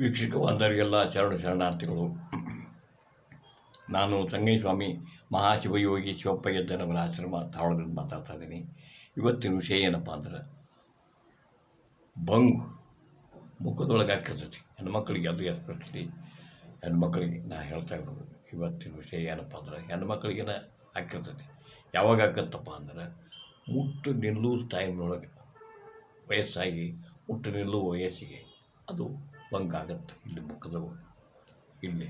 ವೀಕ್ಷಕ ಬಾಂಧವರಿಗೆಲ್ಲ ಶರಣ ಶರಣಾರ್ಥಿಗಳು. ನಾನು ಸಂಗಯ್ಯಸ್ವಾಮಿ ಮಹಾಶಿವಯೋಗಿ ಶಿವಪ್ಪಯ್ಯ ಜನವರ ಆಶ್ರಮ ತಾವಳದಿಂದ ಮಾತಾಡ್ತಾ ಇದ್ದೀನಿ. ಇವತ್ತಿನ ವಿಷಯ ಏನಪ್ಪ ಅಂದ್ರೆ, ಬಂಗು ಮುಖದೊಳಗೆ ಹಾಕಿರ್ತೈತಿ. ಹೆಣ್ಮಕ್ಳಿಗೆ ಅದು ಎಸ್ಪೆಷಲಿ ಹೆಣ್ಮಕ್ಳಿಗೆ ನಾ ಹೇಳ್ತಾ ಇರೋದು ಇವತ್ತಿನ ವಿಷಯ ಏನಪ್ಪ ಅಂದ್ರೆ, ಹೆಣ್ಮಕ್ಳಿಗೆನ ಹಾಕಿರ್ತೈತಿ. ಯಾವಾಗ ಹಾಕತ್ತಪ್ಪ ಅಂದ್ರೆ, ಮುಟ್ಟು ನಿಲ್ಲುವ ಟೈಮ್ನೊಳಗೆ ವಯಸ್ಸಾಗಿ, ಮುಟ್ಟು ನಿಲ್ಲುವ ವಯಸ್ಸಿಗೆ ಅದು ಬಂಗಾಗತ್ತೆ ಇಲ್ಲಿ ಮುಖದ ಇಲ್ಲಿ.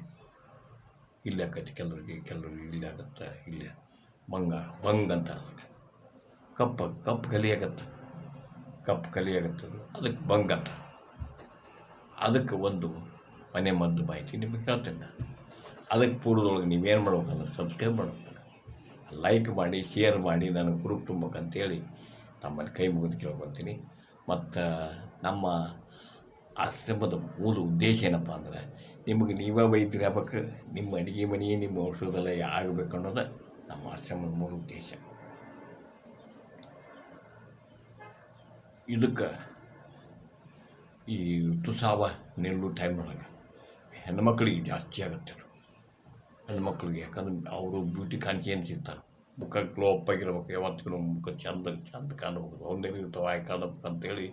ಇಲ್ಲಿ ಆಕೈತಿ. ಕೆಲವರಿಗೆ ಕೆಲವರಿಗೆ ಇಲ್ಲಿ ಆಗತ್ತೆ. ಇಲ್ಲಿ ಮಂಗ ಬಂಗ್ ಅಂತ ಅದಕ್ಕೆ. ಕಪ್ಪ, ಕಪ್ಪು ಕಲಿ ಆಗತ್ತೆ. ಕಪ್ಪು ಕಲಿ ಆಗತ್ತೆ ಅದಕ್ಕೆ ಬಂಗ್ ಅಂತ. ಅದಕ್ಕೆ ಒಂದು ಮನೆ ಮದ್ದು ಮಾಹಿತಿ ನಿಮಗೆ ಕೇಳ್ತೇನೆ ಅದಕ್ಕೆ ಪೂರ್ವದೊಳಗೆ ನೀವೇನು ಮಾಡ್ಬೇಕಂದ್ರೆ ಸಬ್ಸ್ಕ್ರೈಬ್ ಮಾಡ್ಬೇಕು. ಲೈಕ್ ಮಾಡಿ ಶೇರ್ ಮಾಡಿ. ನನಗೆ ಗ್ರೂಪ್ ತುಂಬಬೇಕಂತೇಳಿ ನಮ್ಮಲ್ಲಿ ಕೈ ಮುಗಿದು ಕೇಳ್ಕೊತೀನಿ. ಮತ್ತು ನಮ್ಮ ಆಶ್ರಮದ ಮೂಲ ಉದ್ದೇಶ ಏನಪ್ಪ ಅಂದ್ರೆ ನಿಮಗೆ ನೀವೇ ವೈದ್ಯರು ಆಗ್ಬೇಕು, ನಿಮ್ಮ ಅಡುಗೆ ಮನೆ ನಿಮ್ಮ ಔಷಧಾಲಯ ಆಗಬೇಕು ಅನ್ನೋದು ನಮ್ಮ ಆಶ್ರಮದ ಮೂಲ ಉದ್ದೇಶ. ಇದಕ್ಕೆ ಈ ಋತುಸಾವ ನಿಲ್ಲು ಟೈಮ್ನೊಳಗೆ ಹೆಣ್ಮಕ್ಳಿಗೆ ಜಾಸ್ತಿ ಆಗುತ್ತೆ ಹೆಣ್ಮಕ್ಳಿಗೆ ಯಾಕಂದ್ರೆ ಅವರು ಬ್ಯೂಟಿ ಕಾನ್ಶಿಯನ್ಸ್ ಇರ್ತಾರೆ. ಮುಖ ಗ್ಲೋ ಅಪ್ ಆಗಿರ್ಬೇಕು, ಯಾವತ್ತಿಗೂ ಮುಖ ಚಂದ ಚಂದ ಕಾಣಬೇಕು ಸೌಂದರ್ಯ ಇರ್ತಾವೆ ಆಯ್ಕೆ ಅಂತೇಳಿ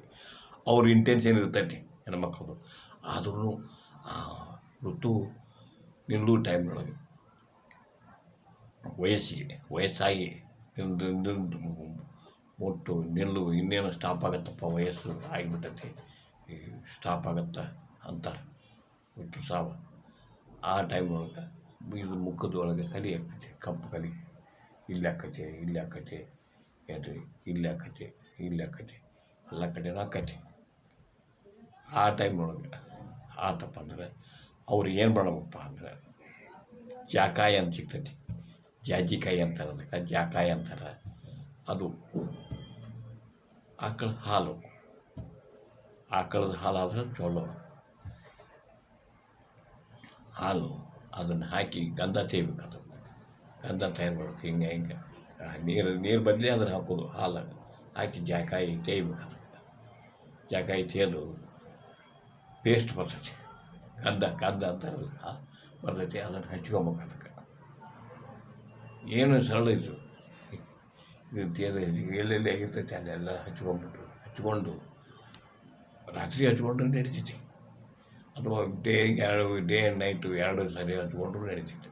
ಅವ್ರ ಇಂಟೆನ್ಷನ್ ಇರ್ತೈತಿ. ಹೆಣ್ಮಕ್ಳದು ಆದ್ರೂ ಆ ಋತು ನಿಲ್ಲುವ ಟೈಮ್ನೊಳಗೆ. ವಯಸ್ಸಿಗೆ ವಯಸ್ಸಾಗಿ ಒಟ್ಟು ನಿಲ್ಲು ಇನ್ನೇನು ಸ್ಟಾಪ್ ಆಗತ್ತಪ್ಪ, ವಯಸ್ಸು ಆಗಿಬಿಟ್ಟೈತಿ. ಈ ಸ್ಟಾಪ್ ಆಗತ್ತೆ ಅಂತಾರೆ ಋತು ಸಾವ. ಆ ಟೈಮ್ನೊಳಗೆ ಇದು ಮುಖದೊಳಗೆ ಕಲಿ ಹಾಕತಿ ಕಪ್ಪು ಕಲಿ. ಇಲ್ಲಿ ಆಕತಿ, ಇಲ್ಲಿ ಹಾಕತಿ ಏನು ಇಲ್ಲಿ ಆಕತಿ, ಇಲ್ಲಿ ಹಾಕತಿ ಎಲ್ಲ ಕಡೆನೂ ಆಕತಿ. ಆ ಟೈಮ್ನೊಳಗೆ. ಆತಪ್ಪ ಅಂದರೆ, ಅವ್ರು ಏನು ಮಾಡಬೇಕಪ್ಪ ಅಂದ್ರೆ, ಜಾಕಾಯಿ ಅಂತ ಸಿಗ್ತೈತಿ. ಜಾಜಿಕಾಯಿ ಅಂತಾರೆ ಅದಕ್ಕೆ ಜಾಕಾಯಿ ಅಂತಾರೆ. ಅದು ಆಕಳ ಹಾಲು. ಆಕಳದ ಹಾಲು ಆದ್ರೆ ಚಲೋ. ಹಾಲು ಅದನ್ನು ಹಾಕಿ ಗಂಧ ತೇಯ್ಬೇಕು ಅದು. ಗಂಧ ತಯಾರು ಮಾಡಬೇಕು ಹಿಂಗೆ. ಹಿಂಗೆ ನೀರು ನೀರು ಬದಲಿ ಅದನ್ನು ಹಾಕೋದು ಹಾಲು ಹಾಕಿ ಜಾಕಾಯಿ ತೇಯ್ಬೇಕು ಅದಕ್ಕೆ. ಜಾಕಾಯಿ ತೇದು ಪೇಸ್ಟ್ ಬರ್ತೈತಿ. ಗಂಧ ಗಂಧ ಅಂತಾರಲ್ಲ ಬರ್ತೈತಿ, ಅದನ್ನು ಹಚ್ಕೊಬೇಕು ಅದಕ್ಕೆ ಏನು ಸರಳ ಇದು ಎಲ್ಲೆಲ್ಲಿ ಆಗಿರ್ತೈತಿ ಅಲ್ಲೆಲ್ಲ ಹಚ್ಕೊಂಡ್ಬಿಟ್ಟು, ಹಚ್ಕೊಂಡು, ರಾತ್ರಿ ಹಚ್ಕೊಂಡ್ರೆ ನಡೀತೈತಿ. ಅಥವಾ ಡೇ, ಎರಡು, ಡೇ ಆ್ಯಂಡ್ ನೈಟು ಎರಡು ಸರಿ ಹಚ್ಕೊಂಡ್ರು ನಡೀತೈತಿ.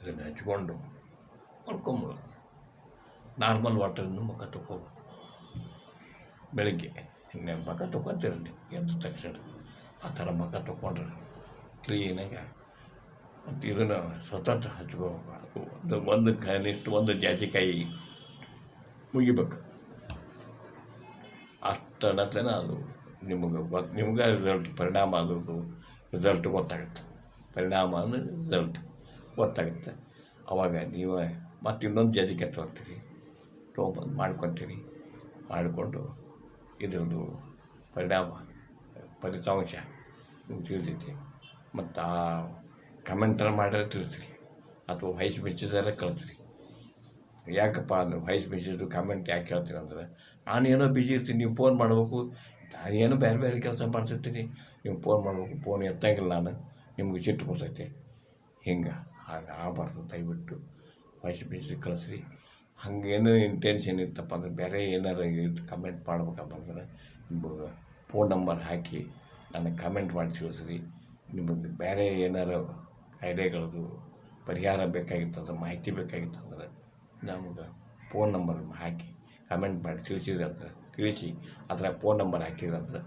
ಇದನ್ನು ಹಚ್ಕೊಂಡು ಮಲ್ಕೊಂಬೋದು. ನಾರ್ಮಲ್ ವಾಟರ್ನ ಮುಖ ತಕ್ಕೋಬೇಕು ಬೆಳಗ್ಗೆ. ಇನ್ನೇ ಮಗ ತಗೊತೀರಿ ನೀವು ಎದ್ದ ತಕ್ಷಣ. ಆ ಥರ ಮಗ ತೊಗೊಂಡ್ರೆ ಕ್ಲೀನಾಗಿ ಮತ್ತು ಇದನ್ನು ಸತತ ಹಚ್ಕೋಬೇಕು. ಒಂದು ಒಂದು ಕನಿಷ್ಠ ಒಂದು ಜಾಜಿಕಾಯಿ ಮುಗಿಬೇಕು. ಅಷ್ಟನತ್ಲೇನ ಅದು ನಿಮಗೆ ಗೊತ್ತು ನಿಮ್ಗೆ ರಿಸಲ್ಟ್ ಪರಿಣಾಮ ಅದ್ರದ್ದು ರಿಸಲ್ಟ್ ಗೊತ್ತಾಗುತ್ತೆ. ಪರಿಣಾಮ ಅಂದರೆ ರಿಸಲ್ಟ್ ಗೊತ್ತಾಗುತ್ತೆ. ಆವಾಗ ನೀವು ಮತ್ತು ಇನ್ನೊಂದು ಜಾಜಿಕಾಯಿ ತೊಗೊಳ್ತೀರಿ ತೊಗೊಂಬಂದು ಮಾಡ್ಕೊತೀರಿ. ಮಾಡಿಕೊಂಡು ಇದ್ರದ್ದು ಪರಿಣಾಮ, ಫಲಿತಾಂಶ ನಿಮ್ಗೆ ತಿಳಿತೈತಿ ಮತ್ತು ಆ ಕಮೆಂಟರ್ ಮಾಡಿದ್ರೆ ತಿಳಿಸ್ರಿ, ಅಥವಾ ವಾಯ್ಸ್ ಮೆಸೇಜರ ಕಳಿಸ್ರಿ. ಯಾಕಪ್ಪ ಅಂದ್ರೆ ವಾಯ್ಸ್ ಮೆಸೇಜು ಕಮೆಂಟ್ ಯಾಕೆ ಹೇಳ್ತೀನಿ ಅಂದ್ರೆ, ನಾನು ಏನೋ ಬಿಜಿ ಇರ್ತೀನಿ, ನೀವು ಫೋನ್ ಮಾಡಬೇಕು. ನಾನು ಏನೋ ಬೇರೆ ಬೇರೆ ಕೆಲಸ ಮಾಡ್ತಿರ್ತೀನಿ, ನೀವು ಫೋನ್ ಮಾಡಬೇಕು ಫೋನ್ ಎತ್ತಂಗಿಲ್ಲ ನಾನು, ನಿಮ್ಗೆ ಸಿಟ್ಟು ಬರ್ತೈತೆ. ಹಿಂಗೆ ಹಾಗೆ ಆಗಬಾರ್ದು, ದಯವಿಟ್ಟು ವಾಯ್ಸ್ ಮೆಸೇಜ್ ಕಳಿಸ್ರಿ. ಹಂಗೇನು ಇಂಟೆನ್ಷನ್ ಇತ್ತಪ್ಪ, ಅಂದ್ರೆ ಬೇರೆ ಏನಾರು ಕಮೆಂಟ್ ಮಾಡ್ಬೇಕಪ್ಪ ಅಂದ್ರೆ, ನಿಮ್ಗೆ ಫೋನ್ ನಂಬರ್ ಹಾಕಿ ನನಗೆ ಕಮೆಂಟ್ ಮಾಡಿ ತಿಳಿಸ್ರಿ. ನಿಮಗೆ ಬೇರೆ ಏನಾರು ಕಾಯಿಲೆಗಳದ್ದು ಪರಿಹಾರ ಬೇಕಾಗಿತ್ತಂದ್ರೆ ಮಾಹಿತಿ ಬೇಕಾಗಿತ್ತಂದ್ರೆ ನಮ್ಗೆ ಫೋನ್ ನಂಬರ್ ಹಾಕಿ ಕಮೆಂಟ್ ಮಾಡಿ ತಿಳಿಸಿದ್ರೆ ಅಂದ್ರೆ, ತಿಳಿಸಿ ಅದರ ಫೋನ್ ನಂಬರ್ ಹಾಕಿದ್ರೆ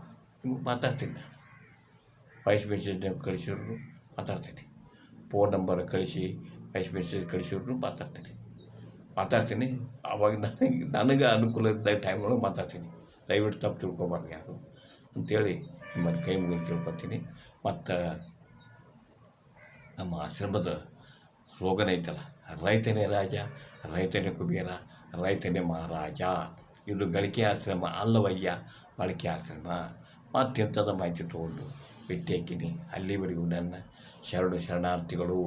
ನಿಮ್ಗೆ ಮಾತಾಡ್ತೀನಿ. ನಾನು ವಾಯ್ಸ್ ಮೆಸೇಜ್ನ ಕಳಿಸಿದ್ರು ಮಾತಾಡ್ತೀನಿ. ಫೋನ್ ನಂಬರ್ ಕಳಿಸಿ ವಾಯ್ಸ್ ಮೆಸೇಜ್ ಕಳಿಸಿದ್ರು ಮಾತಾಡ್ತೀನಿ. ಮಾತಾಡ್ತೀನಿ. ಆವಾಗ ನನಗೆ ನನಗೆ ಅನುಕೂಲ ಇದ್ದ ಟೈಮ್ನೊಳಗೆ ಮಾತಾಡ್ತೀನಿ. ದಯವಿಟ್ಟು ತಪ್ಪು ತಿಳ್ಕೊಬಾರ್ದು ಯಾರು ಅಂಥೇಳಿ ನಿಮ್ಮನ್ನು ಕೈ ಮುಗಿದು ಕೇಳ್ಕೊತೀನಿ. ಮತ್ತು ನಮ್ಮ ಆಶ್ರಮದ ಸ್ಲೋಗನ್ ಐತಲ್ಲ, ರೈತನೇ ರಾಜ, ರೈತನೇ ಕುಬೇರ, ರೈತನೇ ಮಹಾರಾಜ. ಇದು ಗಳಿಕೆ ಆಶ್ರಮ ಅಲ್ಲವಯ್ಯ ಬಳಕೆ ಆಶ್ರಮ. ಮತ್ತೆಂಥದ ಮಾಹಿತಿ ತೊಗೊಂಡು ಬಿಟ್ಟಿ ಹಾಕಿನಿ ಅಲ್ಲಿವರೆಗೂ ನನ್ನ ಶರಣು ಶರಣಾರ್ಥಿಗಳು